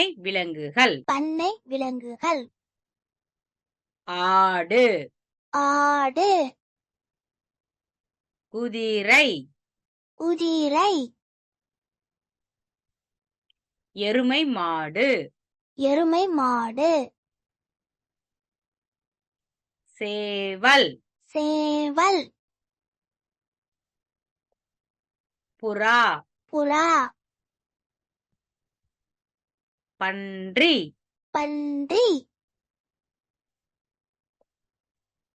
பண்ணை விலங்குகள். பண்ணை விலங்குகள். ஆடு. ஆடு. குதிரை. குதிரை. எருமை மாடு. எருமை மாடு. சேவல். சேவல். புறா. புறா. பன்றி. பன்றி.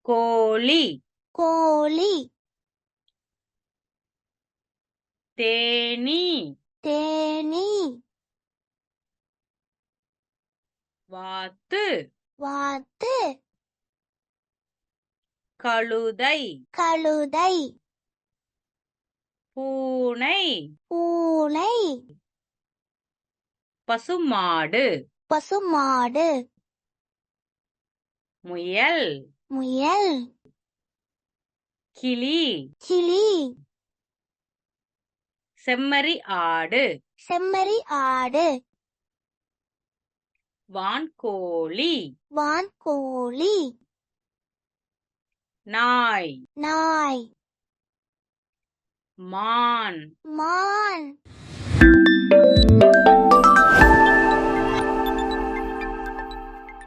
கோழி. கோழி. தேனி. தேனி. வாத்து. வாத்து. கழுதை. கழுதை. பூனை. பூனை. பசுமாடு. பசுமாடு. முயல். முயல். கிளி. கிளி. செம்மறி ஆடு. செம்மறி ஆடு. வான்கோழி. வான்கோழி. நாய். நாய். மான். மான்.